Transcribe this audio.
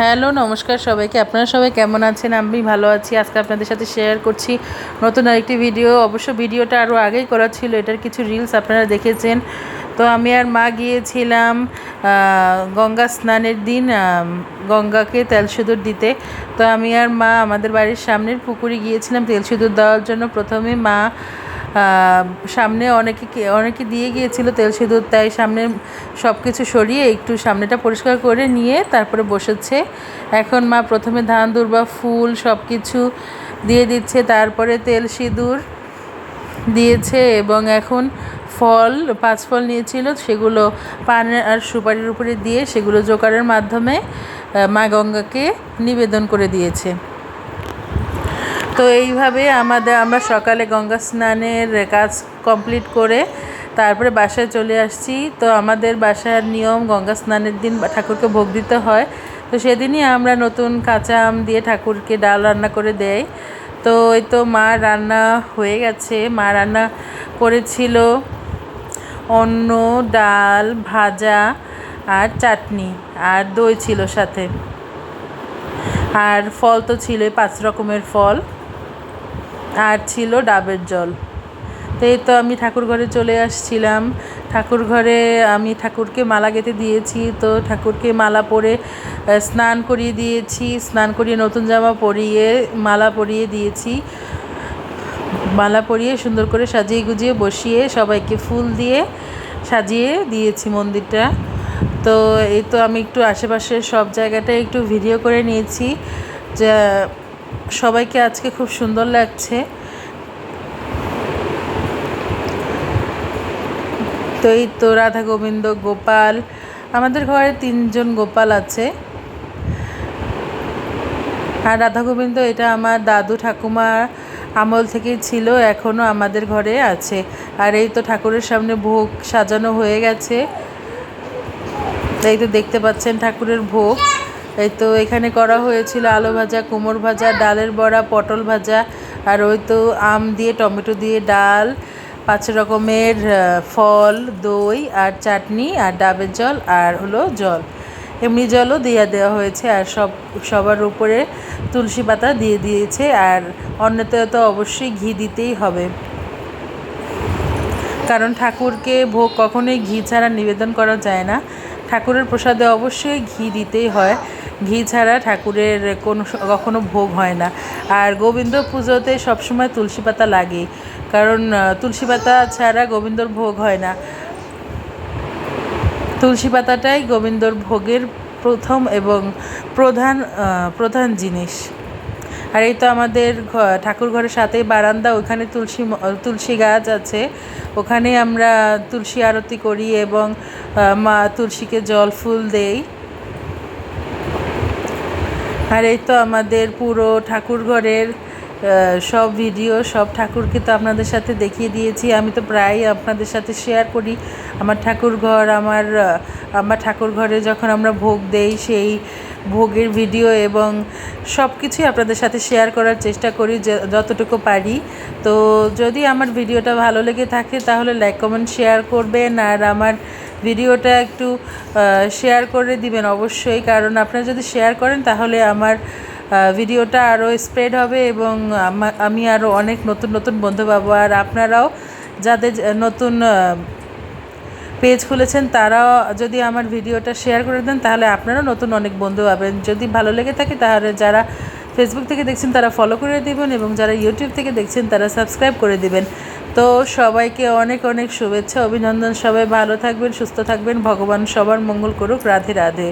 Hello, নমস্কার সবাইকে। আপনারা সবাই কেমন আছেন? আমি ভালো আছি। আজকে আপনাদের সাথে শেয়ার করছি নতুন আরেকটি ভিডিও অবশ্য ভিডিওটা আরও আগেই করা ছিল, এটার কিছু রিলস আপনারা দেখেছেন। তো আমি আর মা গিয়েছিলাম গঙ্গা স্নানের দিন গঙ্গাকে তেল সিঁদুর দিতে। তো আমি আর মা আমাদের বাড়ির সামনের পুকুরে গিয়েছিলাম তেল সিঁদুর দেওয়ার জন্য। প্রথমে মা সামনে অনেকে অনেকে দিয়ে গিয়েছিল তেল সিঁদুর, তাই সামনে সব কিছু সরিয়ে একটু সামনেটা পরিষ্কার করে নিয়ে তারপরে বসেছে। এখন মা প্রথমে ধান, দুর্বা, ফুল সব কিছু দিয়ে দিচ্ছে, তারপরে তেল সিঁদুর দিয়েছে এবং এখন ফল, পাঁচ ফল নিয়েছিল, সেগুলো পান আর সুপারির উপরে দিয়ে সেগুলো জোকারের মাধ্যমে মা গঙ্গাকে নিবেদন করে দিয়েছে। তো এইভাবে আমাদের, আমরা সকালে গঙ্গা স্নানের কাজ কমপ্লিট করে তারপরে বাসায় চলে আসছি। তো আমাদের বাসার নিয়ম, গঙ্গা স্নানের দিন ঠাকুরকে ভোগ দিতে হয়। তো সেদিনই আমরা নতুন কাঁচা আম দিয়ে ঠাকুরকে ডাল রান্না করে দেয় তো এই তো মা রান্না হয়ে গেছে। মা রান্না করেছিল অন্ন, ডাল, ভাজা আর চাটনি আর দই ছিল সাথে। আর ফল তো ছিলই, পাঁচ রকমের ফল। আর ছিল ডাবের জল। তো এই তো আমি ঠাকুর ঘরে চলে আসছিলাম। ঠাকুর ঘরে আমি ঠাকুরকে মালা গেঁথে দিয়েছি। তো ঠাকুরকে মালা পরে স্নান করিয়ে দিয়েছি। স্নান করিয়ে নতুন জামা পরিয়ে, মালা পরিয়ে দিয়েছি। মালা পরিয়ে সুন্দর করে সাজিয়ে গুজিয়ে বসিয়ে সবাইকে ফুল দিয়ে সাজিয়ে দিয়েছি মন্দিরটা। তো এই তো আমি একটু আশেপাশের সব জায়গাটায় একটু ভিডিও করে নিয়েছি। যা সবাইকে আজকে খুব সুন্দর লাগছে। তো এই তো রাধা গোবিন্দ, গোপাল, আমাদের ঘরে তিনজন গোপাল আছে। আর রাধা গোবিন্দ, এটা আমার দাদু ঠাকুমা আমল থেকেই ছিল এখনও আমাদের ঘরে আছে। আর এই তো ঠাকুরের সামনে ভোগ সাজানো হয়ে গেছে। এই তো দেখতে পাচ্ছেন ঠাকুরের ভোগ। এই তো এখানে করা হয়েছিল আলু ভাজা কুমড় ভাজা, ডালের বড়া, পটল ভাজা, আর ওই তো আম দিয়ে, টমেটো দিয়ে ডাল, পাঁচ রকমের ফল, দই, আর চাটনি, আর ডাবের জল, আর হলো জল। এমনি জলও দিয়ে দেওয়া হয়েছে, আর সব, সবার উপরে তুলসী পাতা দিয়ে দিয়েছে, আর অন্যতে তো অবশ্যই ঘি দিতেই হবে। কারণ ঠাকুরকে ভোগ কখনোই ঘি ছাড়া নিবেদন করা যায় না। ঠাকুরের প্রসাদে অবশ্যই ঘি দিতেই হয়। ঘি ছাড়া ঠাকুরের কোনো কখনো ভোগ হয় না। আর গোবিন্দ পুজোতে সবসময় তুলসী পাতা লাগে কারণ তুলসী পাতা ছাড়া গোবিন্দর ভোগ হয় না। তুলসী পাতাটাই গোবিন্দর ভোগের প্রথম এবং প্রধান প্রধান জিনিস। আর এই তো আমাদের ঠাকুর ঘরের সাথেই বারান্দা, ওখানে তুলসী তুলসী গাছ আছে। ওখানে আমরা তুলসী আরতি করি এবং মা তুলসীকে জল, ফুল দেই। আর এই তো আমাদের পুরো ঠাকুর ঘরের সব ভিডিও, সব ঠাকুরকে তো আপনাদের সাথে দেখিয়ে দিয়েছি। আমি তো প্রায়ই আপনাদের সাথে শেয়ার করি। আমার ঠাকুর ঘর, আমার আমার ঠাকুর ঘরে যখন আমরা ভোগ দেই, সেই ভোগের ভিডিও এবং সব কিছুই আপনাদের সাথে শেয়ার করার চেষ্টা করি যতটুকু পারি। তো যদি আমার ভিডিওটা ভালো লেগে থাকে তাহলে লাইক কমেন্ট শেয়ার করবেন আর আমার ভিডিওটা একটু শেয়ার করে দিবেন অবশ্যই। কারণ আপনারা যদি শেয়ার করেন তাহলে আমার ভিডিওটা আরও স্প্রেড হবে এবং আমি আরও অনেক নতুন নতুন বন্ধু পাবো। আর আপনারাও যাদের, নতুন পেজ খুলেছেন, তারা যদি আমার ভিডিওটা শেয়ার করে দেন, তাহলে আপনারা নতুন অনেক বন্ধু পাবেন। যদি ভালো লেগে থাকে, তাহলে যারা ফেসবুক থেকে দেখছেন, তারা ফলো করে দেবেন এবং যারা ইউটিউব থেকে দেখছেন, তারা সাবস্ক্রাইব করে দেবেন। তো সবাইকে অনেক অনেক শুভেচ্ছা, অভিনন্দন সবাই, ভালো থাকবেন, সুস্থ থাকবেন, ভগবান সবার মঙ্গল করুক, রাধে রাধে।